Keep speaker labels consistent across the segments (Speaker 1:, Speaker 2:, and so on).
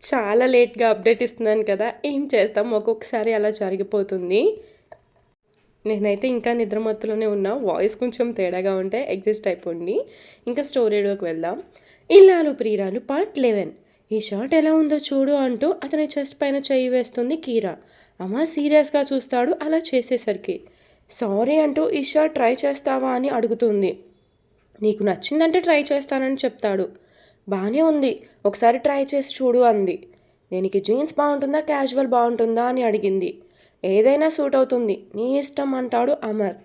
Speaker 1: చాలా లేట్గా అప్డేట్ ఇస్తున్నాను కదా ఏం చేస్తాం? ఒక్కొక్కసారి అలా జరిగిపోతుంది. నేనైతే ఇంకా నిద్రమత్తులోనే ఉన్నా. వాయిస్ కొంచెం తేడాగా ఉంటే ఎగ్జిస్ట్ అయిపోండి. ఇంకా స్టోరీలోకి వెళ్దాం. ఇల్లాలు ప్రియురాలు పార్ట్ లెవెన్. ఈ షర్ట్ ఎలా ఉందో చూడు అంటూ అతని చెస్ట్ పైన చెయ్యి వేస్తుంది కీరా. అమ్మ సీరియస్గా చూస్తాడు అలా చేసేసరికి. సారీ అంటూ ఈ షర్ట్ ట్రై చేస్తావా అని అడుగుతుంది. నీకు నచ్చిందంటే ట్రై చేస్తానని చెప్తాడు. బాగానే ఉంది. ఒకసారి ట్రై చేసి చూడు అంది. దీనికి జీన్స్ బాగుంటుందా క్యాజువల్ బాగుంటుందా అని అడిగింది. ఏదైనా సూట్ అవుతుంది. నీ ఇష్టం అంటాడు అమర్.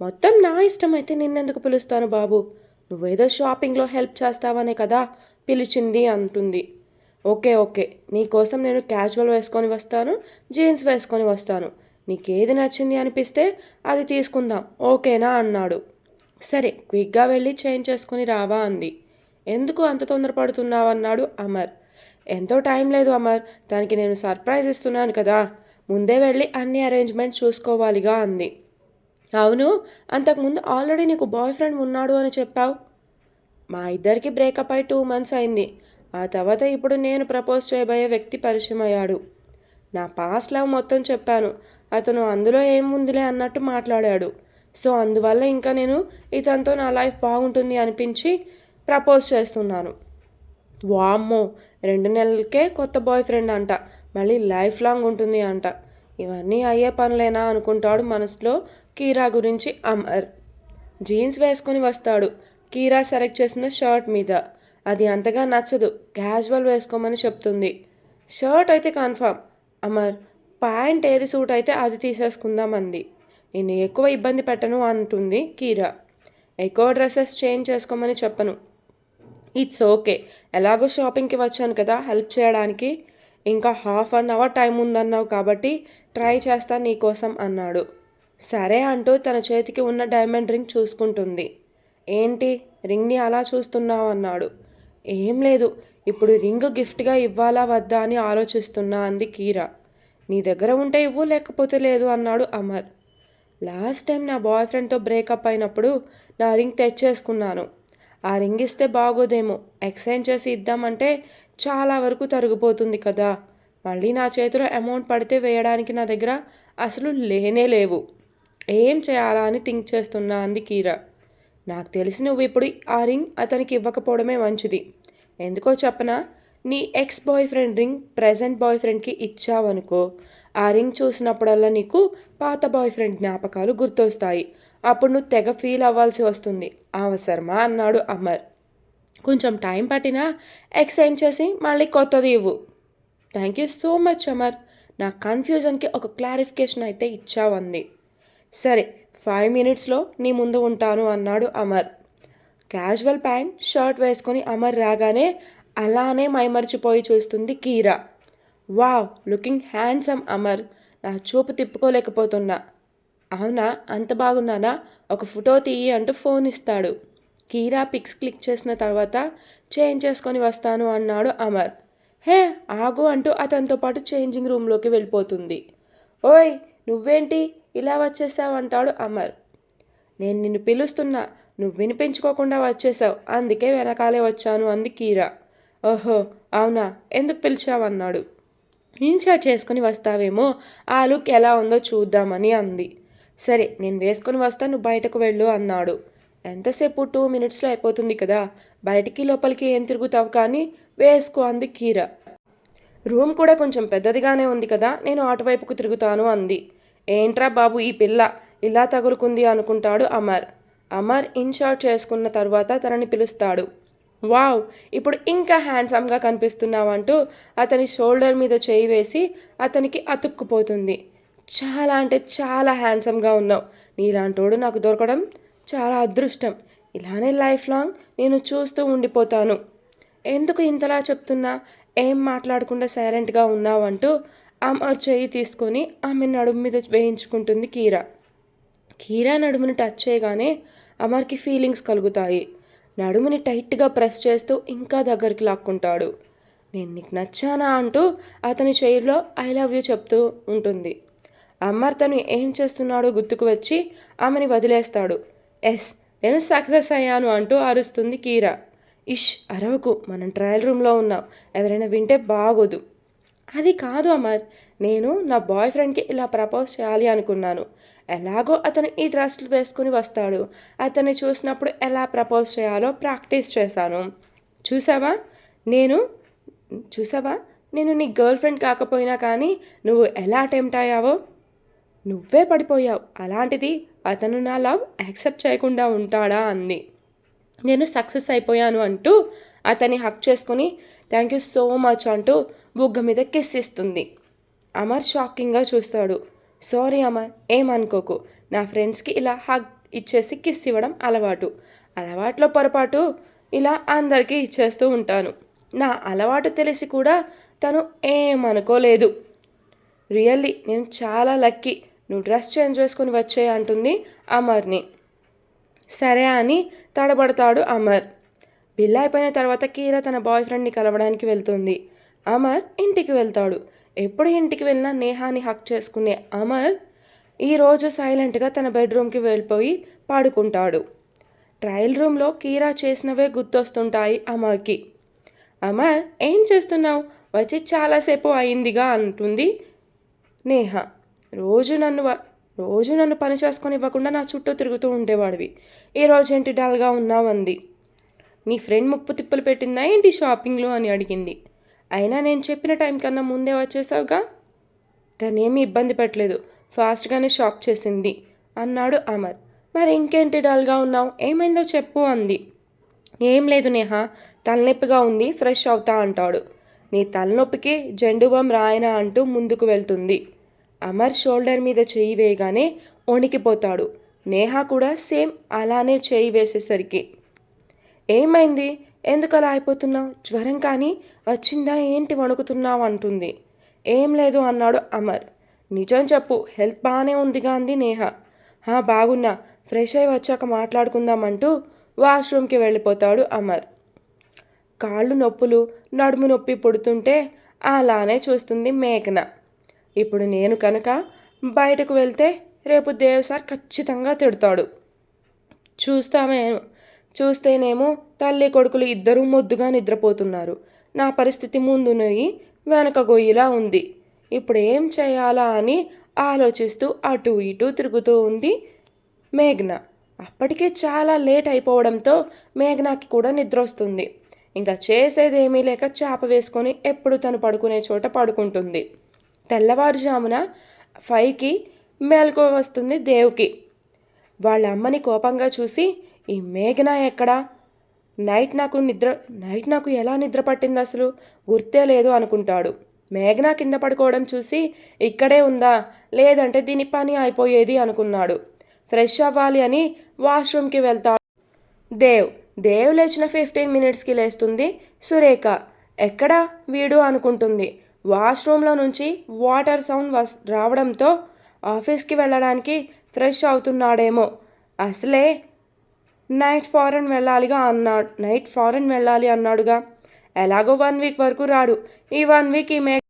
Speaker 1: మొత్తం నా ఇష్టం అయితే నిన్నెందుకు పిలుస్తాను బాబు? నువ్వేదో షాపింగ్లో హెల్ప్ చేస్తావనే కదా పిలిచింది అంటుంది. Okay okay. నీకోసం నేను క్యాజువల్ వేసుకొని వస్తాను జీన్స్ వేసుకొని వస్తాను. నీకేది నచ్చింది అనిపిస్తే అది తీసుకుందాం. ఓకేనా? అన్నాడు. సరే క్విక్గా వెళ్ళి చేంజ్ చేసుకొని రావా అంది. ఎందుకు అంత తొందరపడుతున్నావు అన్నాడు అమర్. ఎంతో టైం లేదు అమర్. దానికి నేను సర్ప్రైజ్ ఇస్తున్నాను కదా. ముందే వెళ్ళి అన్ని అరేంజ్మెంట్స్ చూసుకోవాలిగా అంది. అవును అంతకుముందు ఆల్రెడీ నీకు బాయ్ ఫ్రెండ్ ఉన్నాడు అని చెప్పావు. మా ఇద్దరికి బ్రేకప్ అయి టూ మంత్స్ అయింది. ఆ తర్వాత ఇప్పుడు నేను ప్రపోజ్ చేయబోయే వ్యక్తి పరిచయం అయ్యాడు. నా పాస్ట్ లవ్ మొత్తం చెప్పాను. అతను అందులో ఏముందిలే అన్నట్టు మాట్లాడాడు. సో అందువల్ల ఇంకా నేను ఇతనితో నా లైఫ్ బాగుంటుంది అనిపించి ప్రపోజ్ చేస్తున్నాను. వామ్మో రెండు నెలలకే కొత్త బాయ్ ఫ్రెండ్ అంట. మళ్ళీ లైఫ్ లాంగ్ ఉంటుంది అంట. ఇవన్నీ అయ్యే పనులేనా అనుకుంటాడు మనసులో కీరా గురించి అమర్. జీన్స్ వేసుకొని వస్తాడు. కీరా సెలెక్ట్ చేసిన షర్ట్ మీద. అది అంతగా నచ్చదు. క్యాజువల్ వేసుకోమని చెప్తుంది. షర్ట్ అయితే కన్ఫామ్. అమర్ ప్యాంట్ ఏది సూట్ అయితే అది తీసేసుకుందాం అంది. నేను ఎక్కువ ఇబ్బంది పెట్టను అంటుంది కీరా. ఎక్కువ డ్రెస్సెస్ చేంజ్ చేసుకోమని చెప్పను. ఇట్స్ ఓకే ఎలాగో షాపింగ్కి వచ్చాను కదా హెల్ప్ చేయడానికి. ఇంకా హాఫ్ అన్ అవర్ టైం ఉందన్నావు కాబట్టి ట్రై చేస్తాను నీకోసం అన్నాడు. సరే అంటూ తన చేతికి ఉన్న డైమండ్ రింగ్ చూసుకుంటుంది. ఏంటి? రింగ్ని అలా చూస్తున్నావు అన్నాడు. ఏం లేదు. ఇప్పుడు రింగ్ గిఫ్ట్గా ఇవ్వాలా వద్దా అని ఆలోచిస్తున్నా అంది కీరా. నీ దగ్గర ఉంటే ఇవ్వు లేకపోతే లేదు అన్నాడు అమర్. లాస్ట్ టైం నా బాయ్ ఫ్రెండ్తో బ్రేకప్ అయినప్పుడు నా రింగ్ తెచ్చేసుకున్నాను. ఆ రింగ్ ఇస్తే బాగోదేమో. ఎక్స్చేంజ్ చేసి ఇద్దామంటే చాలా వరకు తరిగిపోతుంది కదా. మళ్ళీ నా చేతిలో అమౌంట్ పడితే వేయడానికి నా దగ్గర అసలు లేనే లేవు. ఏం చేయాలా అని థింక్ చేస్తున్నా అంది కీరా. నాకు తెలిసి నువ్వు ఇప్పుడు ఆ రింగ్ అతనికి ఇవ్వకపోవడమే మంచిది. ఎందుకో చెప్పనా? నీ ex boyfriend ring present boy ఫ్రెండ్కి ఇచ్చావనుకో ఆ రింగ్ చూసినప్పుడల్లా నీకు పాత బాయ్ ఫ్రెండ్ జ్ఞాపకాలు గుర్తొస్తాయి. అప్పుడు నువ్వు తెగ ఫీల్ అవ్వాల్సి వస్తుంది. అవసరమా? అన్నాడు అమర్. కొంచెం టైం పట్టినా ఎక్స్చేంజ్ చేసి మళ్ళీ కొత్తది ఇవ్వు. Thank you so much Amar. నా కన్ఫ్యూజన్కి ఒక క్లారిఫికేషన్ అయితే ఇచ్చావంది. సరే ఫైవ్ మినిట్స్లో నీ ముందు ఉంటాను అన్నాడు అమర్. క్యాజువల్ ప్యాంట్ షర్ట్ వేసుకొని అమర్ రాగానే అలానే మైమర్చిపోయి చూస్తుంది Keera. Wow looking handsome Amar. నా చూపు తిప్పుకోలేకపోతున్నా. అవునా? అంత బాగున్నానా? ఒక ఫోటో తీయి అంటూ ఫోన్ ఇస్తాడు. కీరా పిక్స్ క్లిక్ చేసిన తర్వాత చేంజ్ చేసుకొని వస్తాను అన్నాడు అమర్. హే ఆగు అంటూ అతనితో పాటు చేంజింగ్ రూమ్లోకి వెళ్ళిపోతుంది. ఓయ్ నువ్వేంటి ఇలా వచ్చేసావు అంటాడు అమర్. నేను నిన్ను పిలుస్తున్నా. నువ్వు వినిపించుకోకుండా వచ్చేసావు. అందుకే వెనకాలే వచ్చాను అంది కీరా. ఓహో అవునా? ఎందుకు పిలిచావన్నాడు? ఇన్షాట్ చేసుకుని వస్తావేమో ఆ లుక్ ఎలా ఉందో చూద్దామని అంది. సరే నేను వేసుకొని వస్తాను నువ్వు బయటకు వెళ్ళు అన్నాడు. ఎంతసేపు టూ మినిట్స్లో అయిపోతుంది కదా బయటికి లోపలికి ఏం తిరుగుతావు కానీ వేసుకో అంది కీర. రూమ్ కూడా కొంచెం పెద్దదిగానే ఉంది కదా నేను అటువైపుకు తిరుగుతాను అంది. ఏంట్రా బాబు ఈ పిల్ల ఇలా తగులుకుంది అనుకుంటాడు అమర్. అమర్ ఇన్షార్ట్ చేసుకున్న తర్వాత తనని పిలుస్తాడు. వావ్ ఇప్పుడు ఇంకా హ్యాండ్సమ్గా కనిపిస్తున్నావంటూ అతని షోల్డర్ మీద చేయి వేసి అతనికి అతుక్కుపోతుంది. చాలా అంటే చాలా హ్యాండ్సమ్గా ఉన్నావు. నీలాంటోడు నాకు దొరకడం చాలా అదృష్టం. ఇలానే లైఫ్ లాంగ్ నేను చూస్తూ ఉండిపోతాను. ఎందుకు ఇంతలా చెప్తున్నా? ఏం మాట్లాడకుండా సైలెంట్గా ఉన్నావంటూ ఆమె అమర్ చేయి తీసుకొని ఆమె నడుము మీద వేయించుకుంటుంది కీరా. కీరా నడుమును టచ్ చేయగానే అమర్కి ఫీలింగ్స్ కలుగుతాయి. నడుముని టైట్గా ప్రెస్ చేస్తూ ఇంకా దగ్గరికి లాక్కుంటాడు. నేను నీకు నచ్చానా అంటూ అతని చైర్లో ఐ లవ్ యూ చెప్తూ ఉంటుంది. అమ్మర్ తను ఏం చేస్తున్నాడో గుర్తుకు వచ్చి ఆమెని వదిలేస్తాడు. ఎస్ నేను సక్సెస్ అయ్యాను అంటూ అరుస్తుంది కీరా. ఇష్ అరవకు మనం ట్రయల్ రూమ్లో ఉన్నాం. ఎవరైనా వింటే బాగోదు. అది కాదు అమర్. నేను నా బాయ్ ఫ్రెండ్కి ఇలా ప్రపోజ్ చేయాలి అనుకున్నాను. ఎలాగో అతను ఈ డ్రెస్లు వేసుకుని వస్తాడు. అతన్ని చూసినప్పుడు ఎలా ప్రపోజ్ చేయాలో ప్రాక్టీస్ చేశాను. చూసావా? నేను చూసావా? నేను నీ గర్ల్ ఫ్రెండ్ కాకపోయినా కానీ నువ్వు ఎలా అటెంప్ట్ అయ్యావో? నువ్వే పడిపోయావు. అలాంటిది అతను నా లవ్ యాక్సెప్ట్ చేయకుండా ఉంటాడా అంది. నేను సక్సెస్ అయిపోయాను అంటూ అతన్ని హక్ చేసుకుని థ్యాంక్ యూ సో మచ్ అంటూ బుగ్గ మీద కిస్ ఇస్తుంది. అమర్ షాకింగ్గా చూస్తాడు. సారీ అమర్ ఏమనుకోకు. నా ఫ్రెండ్స్కి ఇలా హగ్ ఇచ్చేసి కిస్ ఇవ్వడం అలవాటు. అలవాట్లో పొరపాటు ఇలా అందరికీ ఇచ్చేస్తూ ఉంటాను. నా అలవాటు తెలిసి కూడా తను ఏమనుకోలేదు. రియల్లీ నేను చాలా లక్కీ. నువ్వు డ్రెస్ చేంజ్ చేసుకుని వచ్చే అంటుంది అమర్ని. సరే అని తడబడతాడు అమర్. పెళ్ళి అయిపోయిన తర్వాత కీరా తన బాయ్ ఫ్రెండ్ని కలవడానికి వెళ్తుంది. అమర్ ఇంటికి వెళ్తాడు. ఎప్పుడు ఇంటికి వెళ్ళినా నేహాని హక్ చేసుకునే అమర్ ఈరోజు సైలెంట్గా తన బెడ్రూమ్కి వెళ్ళిపోయి పాడుకుంటాడు. ట్రయల్ రూమ్లో కీరా చేసినవే గుర్తొస్తుంటాయి అమర్కి. అమర్ ఏం చేస్తున్నావు? వచ్చి చాలాసేపు అయిందిగా అంటుంది నేహ. రోజు నన్ను వ- రోజు నన్ను పని చేసుకొని ఇవ్వకుండా నా చుట్టూ తిరుగుతూ ఉండేవాడివి. ఈ రోజు ఏంటి డల్గా ఉన్నావంది? నీ ఫ్రెండ్ ముప్పు తిప్పలు పెట్టిందా ఏంటి షాపింగ్లో అని అడిగింది. అయినా నేను చెప్పిన టైం కన్నా ముందే వచ్చేసావుగా? తనేమీ ఇబ్బంది పెట్టలేదు. ఫాస్ట్గానే షాప్ చేసింది. అన్నాడు అమర్. మరి ఇంకేంటి డల్గా ఉన్నావు? ఏమైందో చెప్పు అంది. ఏం లేదు నేహ తలనొప్పిగా ఉంది ఫ్రెష్ అవుతా అంటాడు. నీ తలనొప్పికి జెండుబం రాయనా అంటూ ముందుకు వెళ్తుంది. అమర్ షోల్డర్ మీద చేయి వేయగానే వణికిపోతాడు. నేహ కూడా సేమ్ అలానే చేయి వేసేసరికి ఏమైంది? ఎందుకు అలా అయిపోతున్నావు? జ్వరం కానీ వచ్చిందా? ఏంటి వణుకుతున్నావు? అంటుంది. ఏం లేదు అన్నాడు అమర్. నిజం చెప్పు హెల్త్ బాగానే ఉందిగా అంది నేహ. హా బాగున్నా. ఫ్రెష్ అయి వచ్చాక మాట్లాడుకుందామంటూ వాష్రూమ్కి వెళ్ళిపోతాడు అమర్. కాళ్ళు నొప్పులు నడుము నొప్పి పుడుతుంటే అలానే చూస్తుంది మేఘన. ఇప్పుడు నేను కనుక బయటకు వెళ్తే రేపు దేవ్ సార్ ఖచ్చితంగా తిడతాడు. చూస్తామే చూస్తేనేమో తల్లి కొడుకులు ఇద్దరూ మొద్దుగా నిద్రపోతున్నారు. నా పరిస్థితి ముందు నొయ్యి వెనక గొయ్యిలా ఉంది. ఇప్పుడు ఏం చేయాలా అని ఆలోచిస్తూ అటు ఇటు తిరుగుతూ ఉంది మేఘ్న. అప్పటికే చాలా లేట్ అయిపోవడంతో మేఘ్నాకి కూడా నిద్ర వస్తుంది ఇంకా చేసేదేమీ లేక చేప వేసుకొని ఎప్పుడు తను పడుకునే చోట పడుకుంటుంది. తెల్లవారుజామున ఫైవ్కి మేల్కో వస్తుంది దేవుకి. వాళ్ళ అమ్మని కోపంగా చూసి ఈ మేఘన ఎక్కడా? నైట్ నాకు నిద్ర నైట్ నాకు ఎలా నిద్ర పట్టింది అసలు? గుర్తే లేదు అనుకుంటాడు. మేఘన కింద పడుకోవడం చూసి ఇక్కడే ఉందా? లేదంటే దీని పని అయిపోయేది అనుకున్నాడు. ఫ్రెష్ అవ్వాలి అని వాష్రూమ్కి వెళ్తాడు. దేవ్ దేవ్ లేచిన ఫిఫ్టీన్ మినిట్స్కి లేస్తుంది సురేఖ. ఎక్కడా? వీడు అనుకుంటుంది. వాష్రూమ్లో నుంచి వాటర్ సౌండ్ వస్ రావడంతో ఆఫీస్కి వెళ్ళడానికి ఫ్రెష్ అవుతున్నాడేమో. అసలే నైట్ ఫారెన్ వెళ్ళాలిగా అన్నాడు. నైట్ ఫారెన్ వెళ్ళాలి అన్నాడుగా. ఎలాగో వన్ వీక్ వరకు రాడు. ఈ వన్ వీక్ ఈ మేఘ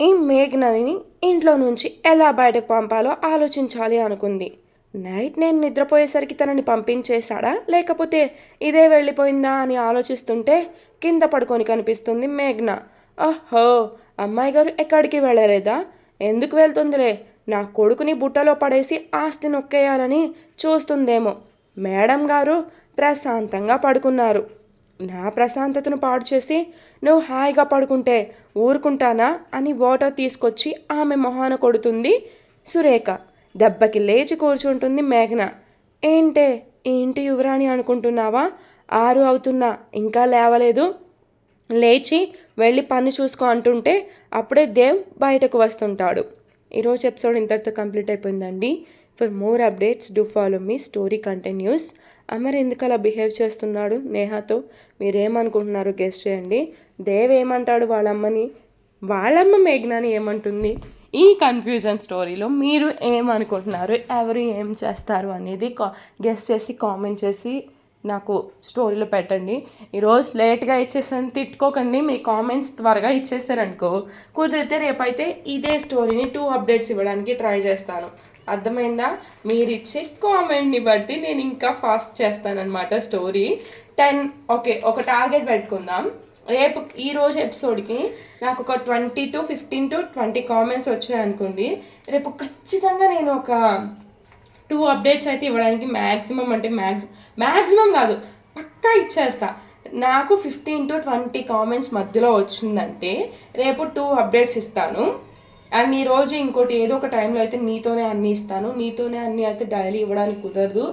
Speaker 1: ఈ మేఘనని ఇంట్లో నుంచి ఎలా బయటకు పంపాలో ఆలోచించాలి అనుకుంది. నైట్ నేను నిద్రపోయేసరికి తనని పంపించేశాడా? లేకపోతే ఇదే వెళ్ళిపోయిందా అని ఆలోచిస్తుంటే కింద పడుకొని కనిపిస్తుంది మేఘ్న. ఓహో! అమ్మాయి గారు ఎక్కడికి వెళ్ళలేదా? ఎందుకు వెళ్తుందిలే? నా కొడుకుని బుట్టలో పడేసి ఆస్తి నొక్కేయాలని చూస్తుందేమో. మేడం గారు ప్రశాంతంగా పడుకున్నారు. నా ప్రశాంతతను పాడు చేసి నువ్వు హాయిగా పడుకుంటే ఊరుకుంటానా అని వాటర్ తీసుకొచ్చి ఆమె మొహాన కొడుతుంది సురేఖ. దెబ్బకి లేచి కూర్చుంటుంది మేఘన. ఏంటే ఏంటి యువరాణి అనుకుంటున్నావా? ఆరు అవుతున్నా ఇంకా లేవలేదు. లేచి వెళ్ళి పని చూసుకో అంటుంటే అప్పుడే దేవ్ బయటకు వస్తుంటాడు. ఈరోజు ఎపిసోడ్ ఇంతటితో కంప్లీట్ అయిపోయిందండి. For more updates do follow me story continues. Amar ఎందుకు అలా బిహేవ్ చేస్తున్నాడు నేహాతో? మీరేమనుకుంటున్నారో గెస్ట్ చేయండి. దేవ్ ఏమంటాడు వాళ్ళమ్మని? వాళ్ళమ్మ మేఘ్నాని ఏమంటుంది? ఈ కన్ఫ్యూజన్ స్టోరీలో మీరు ఏమనుకుంటున్నారు? ఎవరు ఏం చేస్తారు అనేది కా గెస్ట్ చేసి కామెంట్ చేసి నాకు స్టోరీలో పెట్టండి. ఈరోజు లేట్గా ఇచ్చేసాను తిట్టుకోకండి. మీ కామెంట్స్ త్వరగా ఇచ్చేసారనుకో. కుదిరితే రేపైతే ఇదే స్టోరీని టూ అప్డేట్స్ ఇవ్వడానికి ట్రై చేస్తాను. అర్థమైందా? మీరు ఇచ్చే కామెంట్ని బట్టి నేను ఇంకా ఫాస్ట్ చేస్తానన్నమాట స్టోరీ. టెన్ ఓకే ఒక టార్గెట్ పెట్టుకుందాం. రేపు ఈ రోజు ఎపిసోడ్కి నాకు ఒక twenty to fifteen to twenty comments వచ్చాయి అనుకోండి. రేపు ఖచ్చితంగా నేను ఒక టూ అప్డేట్స్ అయితే ఇవ్వడానికి మ్యాక్సిమం అంటే మ్యాక్సిమం మ్యాక్సిమం కాదు పక్కా ఇచ్చేస్తా. నాకు ఫిఫ్టీన్ టు ట్వంటీ కామెంట్స్ మధ్యలో వచ్చిందంటే రేపు టూ అప్డేట్స్ ఇస్తాను. అండ్ ఈ రోజు ఇంకోటి ఏదో ఒక టైంలో అయితే నీతోనే అన్ని ఇస్తాను. నీతోనే అన్ని అయితే డైలీ ఇవ్వడానికి కుదరదు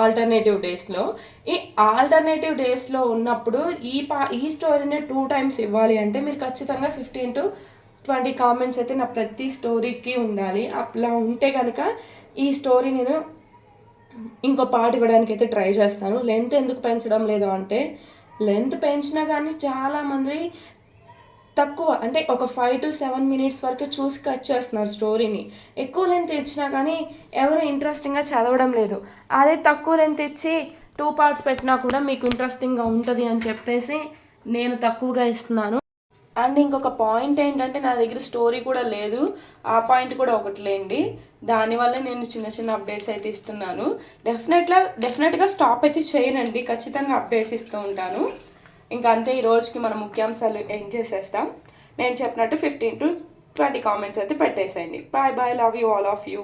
Speaker 1: ఆల్టర్నేటివ్ డేస్లో ఈ ఆల్టర్నేటివ్ డేస్లో ఉన్నప్పుడు ఈ పా ఈ స్టోరీని టూ టైమ్స్ ఇవ్వాలి అంటే మీరు ఖచ్చితంగా ఫిఫ్టీన్ టు ట్వంటీ కామెంట్స్ అయితే నా ప్రతి స్టోరీకి ఉండాలి. అలా ఉంటే కనుక ఈ స్టోరీ నేను ఇంకో పాట ఇవ్వడానికి అయితే ట్రై చేస్తాను. లెంత్ ఎందుకు పెంచడం లేదు అంటే లెంత్ పెంచినా కానీ చాలామంది తక్కువ అంటే ఒక ఫైవ్ టు సెవెన్ మినిట్స్ వరకు చూసి కట్ చేస్తున్నారు స్టోరీని ఎక్కువ లెంత్ ఇచ్చినా కానీ ఎవరు ఇంట్రెస్టింగ్గా చదవడం లేదు. అదే తక్కువ లెంత్ ఇచ్చి టూ పార్ట్స్ పెట్టినా కూడా మీకు ఇంట్రెస్టింగ్గా ఉంటుంది అని చెప్పేసి నేను తక్కువగా ఇస్తున్నాను. అండ్ ఇంకొక పాయింట్ ఏంటంటే నా దగ్గర స్టోరీ కూడా లేదు. ఆ పాయింట్ కూడా ఒకటి లేండి. దానివల్ల నేను చిన్న చిన్న అప్డేట్స్ అయితే ఇస్తున్నాను. డెఫినెట్గా డెఫినెట్గా స్టాప్ అయితే చేయనండి. ఖచ్చితంగా అప్డేట్స్ ఇస్తూ ఉంటాను. ఇంకా అంతే ఈ రోజుకి మన ముఖ్యాంశాలు ఏం చేసేస్తాం? నేను చెప్పినట్టు ఫిఫ్టీన్ టు ట్వంటీ కామెంట్స్ అయితే పెట్టేసేయండి. Bye bye love you all of you